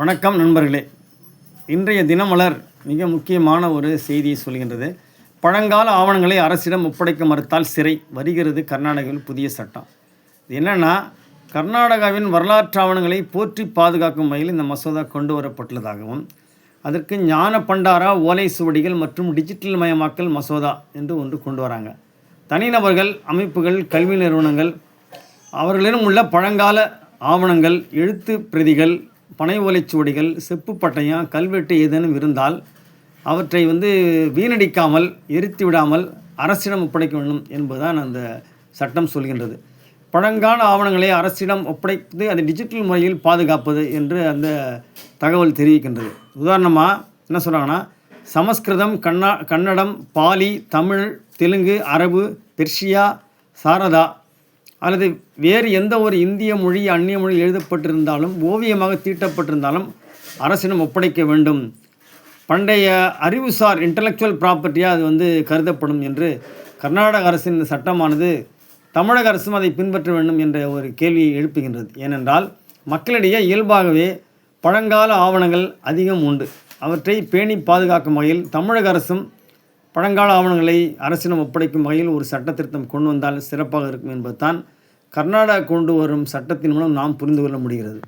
வணக்கம் நண்பர்களே. இன்றைய தினமலர் மிக முக்கியமான ஒரு செய்தியை சொல்கின்றது. பழங்கால ஆவணங்களை அரசிடம் ஒப்படைக்க மறுத்தால் சிறை வருகிறது கர்நாடகாவில் புதிய சட்டம். இது என்னென்னா கர்நாடகாவின் வரலாற்று ஆவணங்களை போற்றி பாதுகாக்கும் வகையில் இந்த மசோதா கொண்டு வரப்பட்டுள்ளதாகவும் அதற்கு ஞான பண்டாரா ஓலை சுவடிகள் மற்றும் டிஜிட்டல் மயமாக்கல் மசோதா என்று ஒன்று கொண்டு வராங்க. தனிநபர்கள் அமைப்புகள் கல்வி நிறுவனங்கள் அவர்களிடம் உள்ள பழங்கால ஆவணங்கள் எழுத்து பிரதிகள் பனை ஓலைச்சுவடிகள் செப்பு பட்டயம் கல்வெட்டு ஏதேனும் இருந்தால் அவற்றை வந்து வீணடிக்காமல் எரித்து விடாமல் அரசிடம் ஒப்படைக்க வேண்டும் என்பதுதான் அந்த சட்டம் சொல்கின்றது. பழங்கால ஆவணங்களை அரசிடம் ஒப்படைத்து அதை டிஜிட்டல் முறையில் பாதுகாப்பது என்று அந்த தகவல் தெரிவிக்கின்றது. உதாரணமாக என்ன சொல்கிறாங்கன்னா சமஸ்கிருதம் கன்னா கன்னடம் பாலி தமிழ் தெலுங்கு அரபு பெர்ஷியா சாரதா அல்லது வேறு எந்த ஒரு இந்திய மொழி அந்நிய மொழி எழுதப்பட்டிருந்தாலும் ஓவியமாக தீட்டப்பட்டிருந்தாலும் அரசிடம் ஒப்படைக்க வேண்டும். பண்டைய அறிவுசார் இன்டலெக்சுவல் ப்ராப்பர்ட்டியாக அது வந்து கருதப்படும் என்று கர்நாடக அரசின் சட்டமானது தமிழக அரசும் அதை பின்பற்ற வேண்டும் என்ற ஒரு கேள்வியை எழுப்புகின்றது. ஏனென்றால் மக்களிடையே இயல்பாகவே பழங்கால ஆவணங்கள் அதிகம் உண்டு. அவற்றை பேணி பாதுகாக்கும் வகையில் தமிழக அரசும் பழங்கால ஆவணங்களை அரசிடம் ஒப்படைக்கும் வகையில் ஒரு சட்ட திருத்தம் கொண்டு வந்தால் சிறப்பாக இருக்கும் என்பதுதான் கர்நாடகா கொண்டு வரும் சட்டத்தின் மூலம் நாம் புரிந்து கொள்ள முடிகிறது.